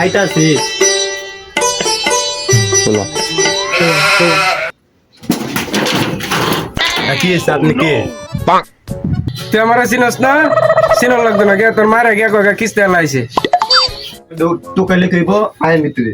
আইতাছি শোনো কি হয়েছে আপনি কে তুই আমার চিনস না চিন লাগতো না গিয়া তোর মারা গিয়া কয়েক কিস্তি লাইছে তোকে লিখিব আইন ভিতরে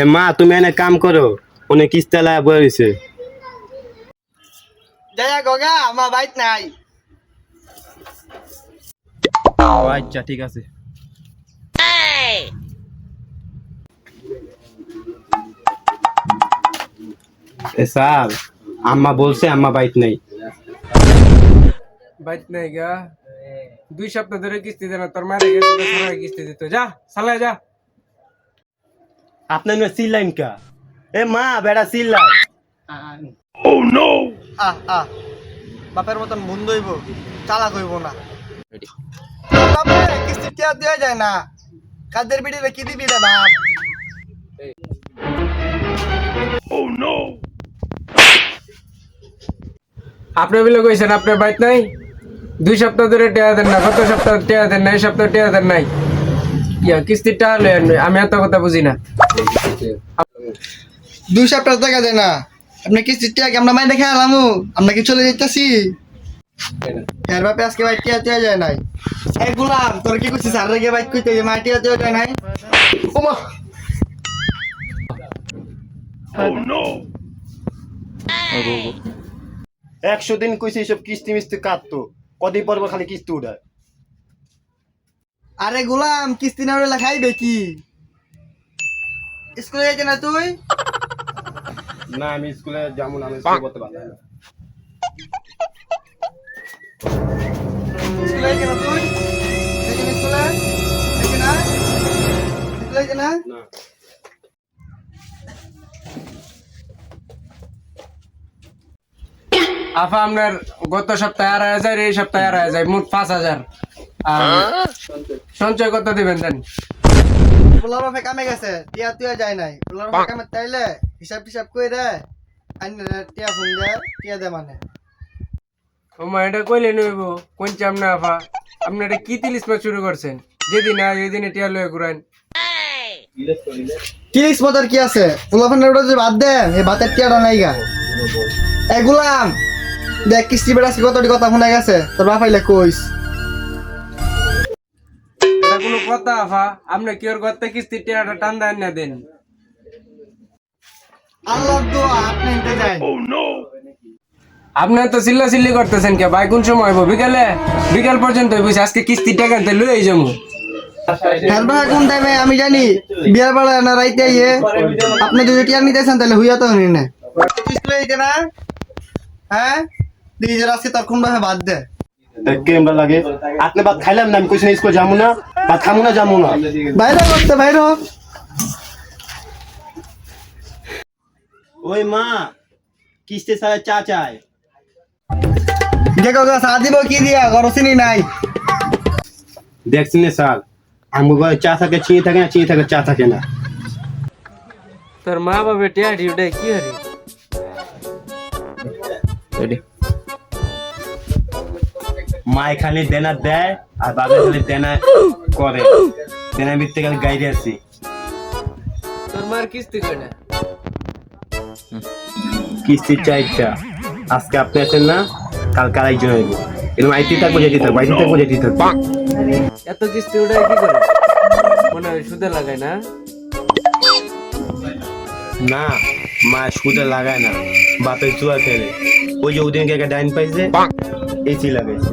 এ মা তুমি এনে কাম করো। উনি কিস্তা লাগা বলেছে জয়া গগা আমার বাইক নাই। আচ্ছা ঠিক আছে। এ স্যার আম্মা বলছে আম্মা বাইক নেই। বাইত নাই গা। দুই সপ্তাহ ধরে কিস্তি দেনা তোর মারা গেছে কিস্তি দিত। যা সালাই যা। আপনার না সিলাইন কা? এ মা বেড়া সিলাই আহ আহ। বাপের মতন বন্ধ হইব চালাক হইব না। বাপে, কিস্তি টিয়া দেওয়া যায় না। কাদের বিড়ি কি দিবি রে বাপ? ও নো আপনি বলে কইছেন আপনার বাইত নাই? দুই সপ্তাহ ধরে টেয়া দেন না গত সপ্তাহ টেয়া দেন না এই সপ্তাহ টেয়া দেন নাই। ইয়া কিস্তি টাকা আনবে আমি এত কথা বুঝি না। দুই সপ্তাহ টাকা দেয় না। আপনি কিস্তি টিয়া কি আমরা মাই দেখে আলামু? আমরা কি চলে যাইতাছি? এর বাপে আজকে বাইক টিয়া যায় নাই। এই গুলাম তোর কি করছিস? আর রেগে বাইক কইতে টিয়া যায় নাই? ওমা! একশো দিন কইছে এইসব কিস্তি মিস্তি কাটতো। কদিন পর খালি কিস্তি উঠায়। আরে গোলাম কিস্তি না উড়ে খাইবে কি? স্কুলে যাইতে না তুই? না আমি স্কুলে যেমন আমি স্কুলে করতে পারলাম না। স্কুলে যাইতে না তুই? স্কুলে? যাইতে না? স্কুলে যাইতে না? না। আফা আপনার গত সপ্তাহে আড়াই হাজার এই সপ্তাহে আড়াই হাজার মোট পাঁচ হাজার। সঞ্চয়। কত দিবেন দেন পোলার বাপে কামে গেছে টিয়া টিয়া যায় নাই। পোলার বাপে কামে তাইলে হিসাব টিসাব কই রে আইন টিয়া ফোন দে টিয়া দে মানে। ওমা এটা কইলে নইব কোন চামনা আফা? আপনি এটা কি তিলিস মাস শুরু করছেন? যেদিন আয় ওই দিনে টিয়া লয়ে ঘুরাইন। তিরিশ বছর কি আছে? পোলা ফোনের ওটা যদি বাদ দে এই ভাতের টিয়াটা নাই গা। এই গোলাম দেখ কিস্তি বেড়াচ্ছি কতটি কথা শোনা গেছে তোর বাপাইলে কইস। এটা কোনো কথা আফা। আপনি কি ওর গতে কিস্তি টিয়াটা টান দেন না দেন? আল্লাহ দোয়া আপনি নিতে যাই আপনি তো চিল্লা চিল্লি করতেছেন কে? ভাই কোন সময় হইব? বিকালে? বিকাল পর্যন্ত বুঝছি আজকে কিস্তি টাকা আনতে লই কোন টাইমে আমি জানি বিয়ার বেলা না রাইতে আইয়ে। আপনি যদি টিয়ার নিতেছেন তাহলে হুইয়া তো নি না হ্যাঁ? দিদি যে আজকে তোর কোন ভাবে বাদ দে। কেমন লাগে? আপনি ভাত খাইলাম না আমি কইছি স্কুল যাব না। ভাত খামু না যাব না। বাইরে করতে বাইরে হ। ওই মা কিস্তি সাড়ে চা চায় দেখো গা চা দিব কি দিয়া? গরসিনি নাই। দেখছি না স্যার আমি ঘরে চা থাকে চিনি থাকে না চিনি থাকে চা থাকে না। তোর মা বাবা টিয়া ডিউটাই কি হরি? মায় খালি দেনা দেয় আর বাবা খালি দেনা করে দেনা মিথ্যে খালি গাইডে আছি। তোর মার কিস্তি কয়টা কিস্তির চাইটা আজকে আপনি আছেন না কালকে আরেকজন হইব। এরকম আইটি থাকব যেটি থাকব আইটি থাকব যেটি থাকব। এত কিস্তি উঠায় কি করে? মনে হয় সুদে লাগায় না? না মা সুদে লাগায় না। বাপের জুয়া খেলে। ওই যে ওদিনকে একটা ডাইন পাইছে এসি লাগাইছে।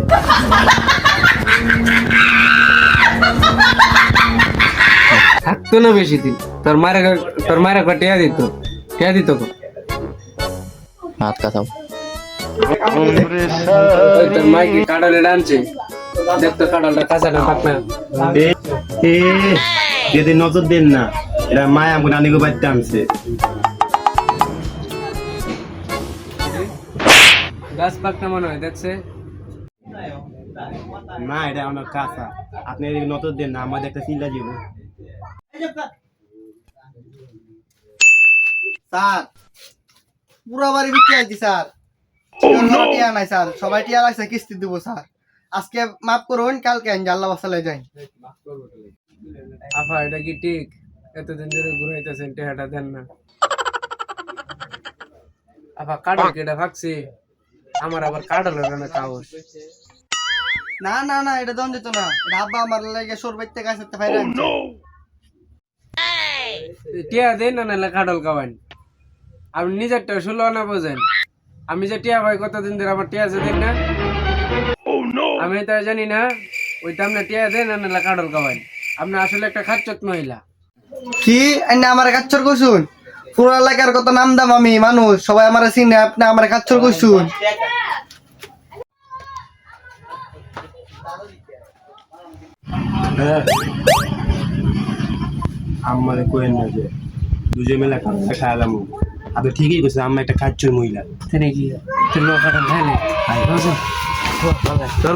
থাকতো না বেশি দিন? তোর মারে তোর মারে কয় টিয়া দিত। টিয়া দিত কো হাত কাটাও তোর মাইকে ডানছে দেখতো কাঁচা না পাকনা যদি নজর দেন না। এরা মায় আমাকে নানিকে বাড়িতে আনছে। গাছ পাকনা মনে হয় দেখছে? না এটা আমার কাঁচা। আপনি এদিকে নজর দেন না আমাদের একটা চিল্লা দিব স্যার পুরো বাড়ি বিক্রি আইছি স্যার। টিয়া নাই স্যার। সবাই টিয়া লাগছে কিস্তি দিব স্যার। আজকে মাফ করুন কালকে আইন আল্লাহ বাসালে যাই। আফা এটা কি ঠিক? এতদিন ধরে ঘুরাইতেছেন টেহাটা দেন না। আফা কাটল কেটে থাকছি আমার আবার কাটল না কাগজ। না না না এটা দন যেত না আব্বা আমার লাগে সর বাইতে গাছ ভাই টিয়া দেন না নাহলে কাটল কাবান আপনি নিজেরটা ষোলো না বোঝেন। আমি যে টিয়া ভাই কতদিন ধরে আমার টিয়া আছে দেন না। আমি তো জানি না ওই তো আপনার টিয়া দেন না নাহলে কাটল কাবান আপনি আসলে একটা খাচ্চত মহিলা। কি? আইনা আমার কাচ্চর কইছুন? পুরো এলাকার কত নাম দাম আমি মানুষ। সবাই আমার চিনে আপনি আমার কাচ্চর কইছুন। হ্যাঁ। আমারে কোয়েন না যে দুজে মেলা খাওয়া খাওয়ালাম আপনি ঠিকই কইছেন আম্মা একটা কাচ্চুর মহিলা। তুই কাটল খাইলে তোর